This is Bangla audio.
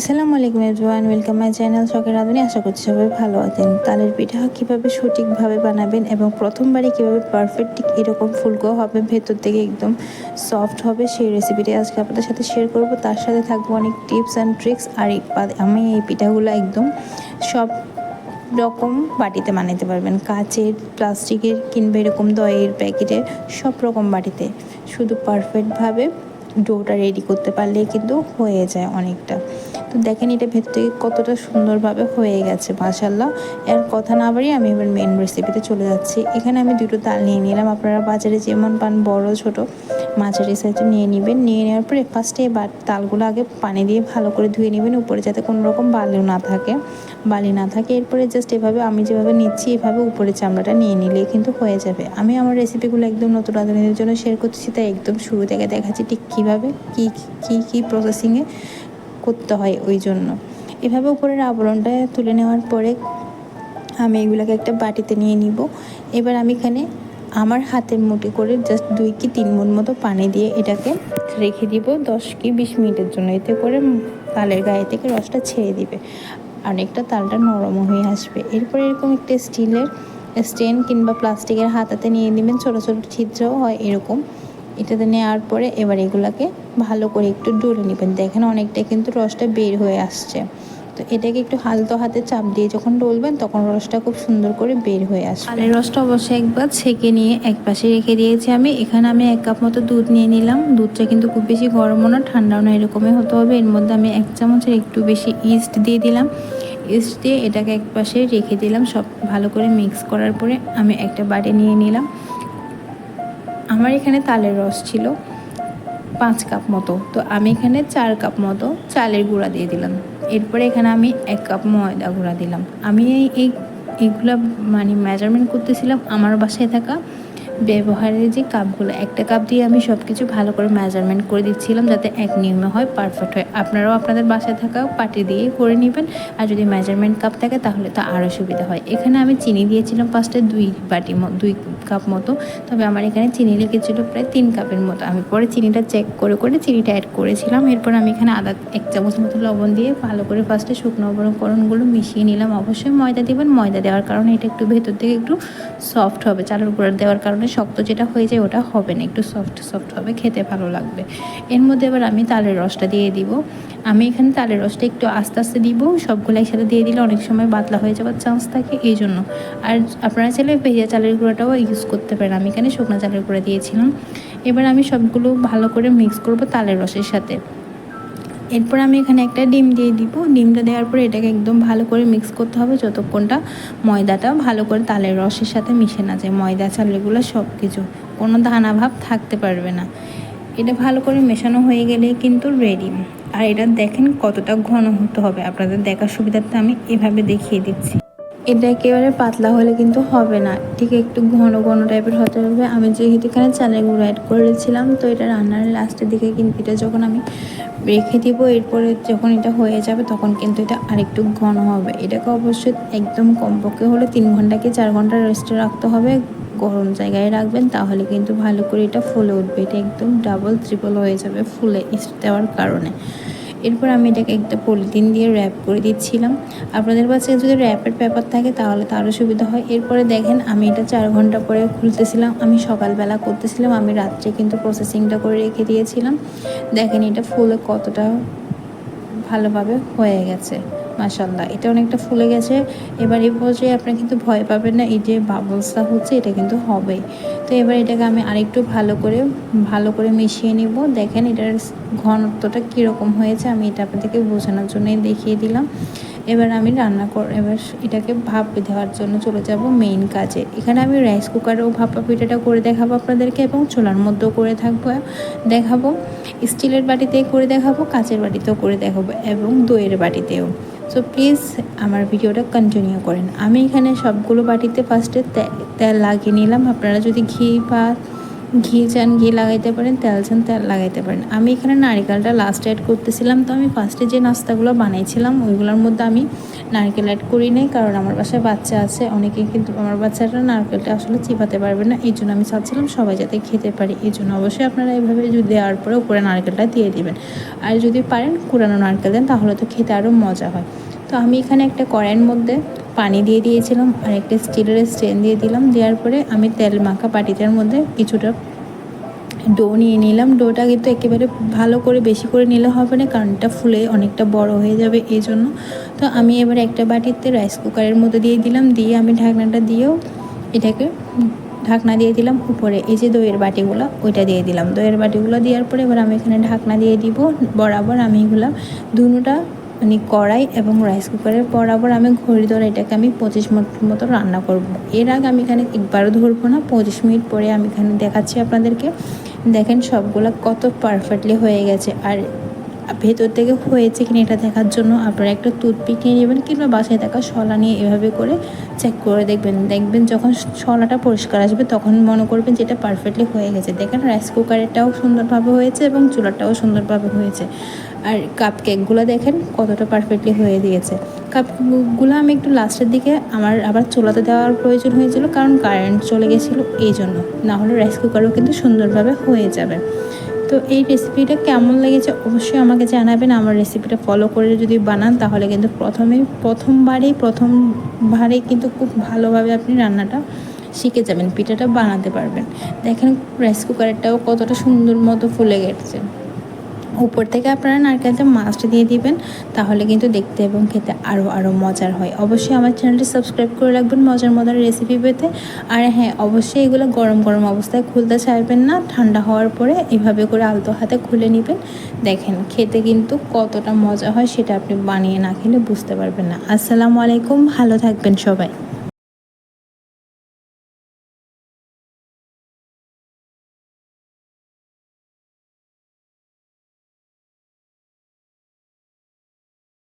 আসসালামু আলাইকুম এভরিওয়ান, ওয়েলকাম মাই চ্যানেল শখের রাঁধুনি আশা করছি সবাই ভালো আছেন। তালের পিঠা কীভাবে সঠিকভাবে বানাবেন এবং প্রথমবারে কীভাবে পারফেক্ট ঠিক এরকম ফুলকো হবে, ভেতর থেকে একদম সফট হবে, সেই রেসিপিটি আজকে আপনাদের সাথে শেয়ার করব। তার সাথে থাকব অনেক টিপস অ্যান্ড ট্রিক্স আর আমি এই পিঠাগুলো একদম সব রকম বাটিতে বানাতে পারবেন। কাচের প্লাস্টিকের কিংবা এরকম দইয়ের প্যাকেটের সব রকম বাটিতে। শুধু পারফেক্টভাবে ডোটা রেডি করতে পারলেই কিন্তু হয়ে যায় অনেকটা। তো দেখেন এটা ভেতর থেকে কতটা সুন্দরভাবে হয়ে গেছে মাশাল্লাহ এর কথা না বাড়িয়ে আমি এবার মেন রেসিপিতে চলে যাচ্ছি। এখানে আমি দুটো তাল নিয়ে নিলাম। আপনারা বাজারে যেমন পান বড়, ছোট, মাঝারি সাইজে নিয়ে নেবেন। নিয়ে নেওয়ার পরে ফার্স্টে এবার তালগুলো আগে পানি দিয়ে ভালো করে ধুয়ে নেবেন, উপরে যাতে কোনো রকম বালিও না থাকে। বালি না থাকে, এরপরে জাস্ট এভাবে আমি যেভাবে নিচ্ছি, এভাবে উপরে চামড়াটা নিয়ে নিলেই কিন্তু হয়ে যাবে। আমি আমার রেসিপিগুলো একদম নতুন রাঁধুনিদের জন্য শেয়ার করতেছি, তাই একদম শুরু থেকে দেখাচ্ছি ঠিক কীভাবে, কী কী কী প্রসেসিংয়ে করতে হয় ওই জন্য। এভাবে উপরের আবরণটা তুলে নেওয়ার পরে আমি এগুলোকে একটা বাটিতে নিয়ে নিব। এবার আমি এখানে আমার হাতের মুঠি করে জাস্ট দুই কি তিন মুন মতো পানি দিয়ে এটাকে রেখে দিব দশ কি বিশ মিনিটের জন্য। এতে করে তালের গায়ে থেকে রসটা ছেড়ে দিবে। অনেকটা তালটা নরম হয়ে আসবে। এরপর এরকম একটা স্টিলের স্টেন কিংবা প্লাস্টিকের হাতাতে নিয়ে নেবেন। ছোটো ছোটো ছিদ্রও হয় এরকম। এটাতে নেওয়ার পরে এবার এগুলাকে ভালো করে একটু ডলে নেবেন। দেখেন অনেকটা কিন্তু রসটা বের হয়ে আসছে। তো এটাকে একটু হালতো হাতে চাপ দিয়ে যখন ডলবেন, তখন রসটা খুব সুন্দর করে বের হয়ে আসবে। আলের রসটা অবশ্যই একবার ছেঁকে নিয়ে এক পাশে রেখে দিয়েছি আমি। এখানে আমি এক কাপ মতো দুধ নিয়ে নিলাম। দুধটা কিন্তু খুব বেশি গরমও না, ঠান্ডাও না, এরকমই হতে হবে। এর মধ্যে আমি এক চামচের একটু বেশি ইস্ট দিয়ে দিলাম। ইস্ট দিয়ে এটাকে এক পাশে রেখে দিলাম সব ভালো করে মিক্স করার পরে আমি একটা বাটি নিয়ে নিলাম। আমার এখানে তালের রস ছিল পাঁচ কাপ মতো। তো আমি এখানে চার কাপ মতো চালের গুঁড়া দিয়ে দিলাম। এরপরে এখানে আমি এক কাপ ময়দা গুঁড়া দিলাম। আমি এই এই, এগুলো মানে মেজারমেন্ট করতেছিলাম আমার বাসায় থাকা ব্যবহারের যে কাপগুলো। একটা কাপ দিয়ে আমি সব কিছু ভালো করে মেজারমেন্ট করে দিচ্ছিলাম যাতে এক নিয়মে হয় পারফেক্ট হয়। আপনারাও আপনাদের বাসায় থাকা পাটি দিয়ে করে নেবেন। আর যদি মেজারমেন্ট কাপ থাকে তাহলে তো আরও সুবিধা হয়। এখানে আমি চিনি দিয়েছিলাম ফার্স্টে দুই বাটি দুই কাপ মতো। তবে আমার এখানে চিনি লেগেছিলো প্রায় তিন কাপের মতো। আমি পরে চিনিটা চেক করে করে চিনিটা অ্যাড করেছিলাম। এরপর আমি এখানে আদা এক চামচ মতো লবণ দিয়ে ভালো করে ফার্স্টে শুকনো উপকরণগুলো মিশিয়ে নিলাম। অবশ্যই ময়দা দিবেন, ময়দা দেওয়ার কারণে এটা একটু ভেতর থেকে একটু সফট হবে। চালের গুঁড়া দেওয়ার কারণে শক্ত যেটা হয়ে যায় ওটা হবে না। একটু সফট সফট হবে, খেতে ভালো লাগবে। এর মধ্যে এবার আমি তালের রসটা দিয়ে দিব। আমি এখানে তালের রসটা একটু আস্তে আস্তে দিব। সবগুলো একসাথে দিয়ে দিলে অনেক সময় বাতলা হয়ে যাওয়ার চান্স থাকে। এই জন্য আর আপনারা চাইলে ভেজা চালের গুঁড়োটাও ইউজ করতে পারেন আমি এখানে শুকনো চালের গুঁড়ো দিয়েছিলাম। এবার আমি সবগুলো ভালো করে মিক্স করব তালের রসের সাথে। এরপর আমি এখানে একটা ডিম দিয়ে দিব। ডিমটা দেওয়ার পরে এটাকে একদম ভালো করে মিক্স করতে হবে যতক্ষণটা ময়দাটা ভালো করে তালের রসের সাথে মিশে না যায়। ময়দা চালেগুলো সব কিছু কোনো দানা ভাব থাকতে পারবে না। এটা ভালো করে মেশানো হয়ে গেলে কিন্তু রেডি আর এটা দেখেন কতটা ঘন হতে হবে। আপনাদের দেখার সুবিধার্থে আমি এভাবে দেখিয়ে দিচ্ছি। এটা একেবারে পাতলা হলে কিন্তু হবে না। ঠিক একটু ঘন ঘন টাইপের হতে হবে। আমি যেহেতু এখানে চালের গুঁড়ো অ্যাড করেছিলাম, তো এটা রান্নার লাস্টের দিকে কিন্তু এটা যখন আমি রেখে দিব, এরপরে যখন এটা হয়ে যাবে তখন কিন্তু এটা আরেকটু ঘন হবে। এটাকে অবশ্যই একদম কমপক্ষে হলে তিন ঘণ্টা কি চার ঘণ্টা রেস্টে রাখতে হবে। গরম জায়গায় রাখবেন, তাহলে কিন্তু ভালো করে এটা ফুলে উঠবে। এটা একদম ডাবল ট্রিপল হয়ে যাবে ফুলে দেওয়ার কারণে। এরপর আমি এটাকে একটা পলিথিন দিয়ে র্যাপ করে দিচ্ছিলাম। আপনাদের কাছে যদি র্যাপের পেপার থাকে তাহলে তো আরও সুবিধা হয়। এরপরে দেখেন আমি এটা চার ঘণ্টা পরে খুলতেছিলাম। আমি সকালবেলা করতেছিলাম। আমি রাত্রে কিন্তু প্রসেসিংটা করে রেখে দিয়েছিলাম। দেখেন এটা ফুলে কতটা ভালোভাবে হয়ে গেছে। মাসাল্লাহ এটা অনেকটা ফুলে গেছে। এবার এই পর্যায়ে আপনি কিন্তু ভয় পাবেন না, এই যে বাবলসটা হচ্ছে, এটা কিন্তু হবে। তো এবার এটাকে আমি আরেকটু ভালো করে ভালো করে মিশিয়ে নিব। দেখেন এটার ঘনত্বটা কীরকম হয়েছে, আমি এটা আপনাদেরকে বোঝানোর জন্যই দেখিয়ে দিলাম। এবার আমি রান্না কর, এবার এটাকে ভাপ দেওয়ার জন্য চলে যাব মেইন কাজে। এখানে আমি রাইস কুকারেও ভাপা পিঠাটা করে দেখাবো আপনাদেরকে এবং চোলার মধ্যেও করে থাকব দেখাবো। স্টিলের বাটিতে করে দেখাবো, কাঁচের বাটিতেও করে দেখাবো এবং দইয়ের বাটিতেও। সো প্লিজ আমার ভিডিওটা কন্টিনিউ করেন। আমি এখানে সবগুলো বাটিতে ফার্স্টে তেল লাগিয়ে নিলাম। আপনারা যদি ঘি বা ঘি চান, ঘি লাগাইতে পারেন, তেল চান, তেল লাগাইতে পারেন। আমি এখানে নারিকেলটা লাস্ট অ্যাড করতেছিলাম, তো আমি ফার্স্টে যে নাস্তাগুলো বানিয়েছিলাম ওইগুলোর মধ্যে আমি নারকেল অ্যাড করি নাই, কারণ আমার বাসায় বাচ্চা আছে, অনেকে কিন্তু আমার বাচ্চাটা নারকেলটা আসলে চিপাতে পারবে না, এই জন্য আমি চাচ্ছিলাম সবাই যাতে খেতে পারি। এই জন্য অবশ্যই আপনারা এভাবে যদি দেওয়ার পরে উপরে নারকেলটা দিয়ে দিবেন। আর যদি পারেন কুড়ানো নারকেল দেন, তাহলে তো খেতে আরও মজা হয়। তো আমি এখানে একটা কড়াইয়ের মধ্যে পানি দিয়ে দিয়েছিলাম, আর একটা স্টিলের স্ট্যান্ড দিয়ে দিলাম, দেওয়ার পরে আমি তেল মাখা পাটিটার মধ্যে কিছুটা ডো নিয়ে নিলাম। ডোটা কিন্তু একেবারে ভালো করে বেশি করে নিলে হবে না, কারণ এটা ফুলে অনেকটা বড় হয়ে যাবে এই জন্য তো আমি এবার একটা বাটিতে রাইস কুকারের মধ্যে দিয়ে দিলাম, দিয়ে আমি ঢাকনাটা দিয়েও এটাকে ঢাকনা দিয়ে দিলাম, উপরে এই যে দইয়ের বাটিগুলো, ওইটা দিয়ে দিলাম। দইয়ের বাটিগুলো দেওয়ার পরে এবার আমি এখানে ঢাকনা দিয়ে দিব, বরাবর আমি এগুলো দুটা মানে কড়াই এবং রাইস কুকারের বরাবর আমি ঘড়ি ধরে এটাকে আমি পঁচিশ মিনিট মতো রান্না করব। এর আগে আমি এখানে একবারও ধরবো না, পঁচিশ মিনিট পরে আমি এখানে দেখাচ্ছি আপনাদেরকে। দেখেন সবগুলো কত পারফেক্টলি হয়ে গেছে। আর ভেতর থেকে হয়েছে কিনা এটা দেখার জন্য আপনারা একটা টুথপিক নিয়ে নেবেন কিংবা বাসায় থাকা শলা নিয়ে এভাবে করে চেক করে দেখবেন। দেখবেন যখন শলাটা পরিষ্কার আসবে তখন মনে করবেন যে এটা পারফেক্টলি হয়ে গেছে। দেখেন রাইস কুকারেরটাও সুন্দরভাবে হয়েছে এবং চুলাটাও সুন্দরভাবে হয়েছে। আর কাপ কেকগুলো দেখেন কতটা পারফেক্টলি হয়ে দিয়েছে। কাপগুলো আমি একটু লাস্টের দিকে আমার আবার চোলাতে দেওয়ার প্রয়োজন হয়েছিল কারণ কারেন্ট চলে গেছিল এই জন্য। না হলে রাইস কুকারও কিন্তু সুন্দরভাবে হয়ে যাবে। তো এই রেসিপিটা কেমন লেগেছে অবশ্যই আমাকে জানাবেন। আমার রেসিপিটা ফলো করে যদি বানান তাহলে কিন্তু প্রথমে, প্রথমবারেই প্রথমবারেই কিন্তু খুব ভালোভাবে আপনি রান্নাটা শিখে যাবেন, পিঠাটা বানাতে পারবেন। দেখেন রাইস কুকারেরটাও কতটা সুন্দর মতো ফুলে গেছে। উপর থেকে আপনারা নারকেলটা মাস্ট দিয়ে দিবেন, তাহলে কিন্তু দেখতে এবং খেতে আরও আরও মজার হয়। অবশ্যই আমার চ্যানেলটি সাবস্ক্রাইব করে রাখবেন, মজার মজার রেসিপি পেতে। আর হ্যাঁ অবশ্যই এগুলো গরম গরম অবস্থায় খুলতে চাইবেন না। ঠান্ডা হওয়ার পরে এভাবে করে আলতো হাতে খুলে নেবেন। দেখেন, খেতে কিন্তু কতটা মজা হয় সেটা আপনি বানিয়ে না খেলে বুঝতে পারবেন না। আসসালামু আলাইকুম, ভালো থাকবেন সবাই।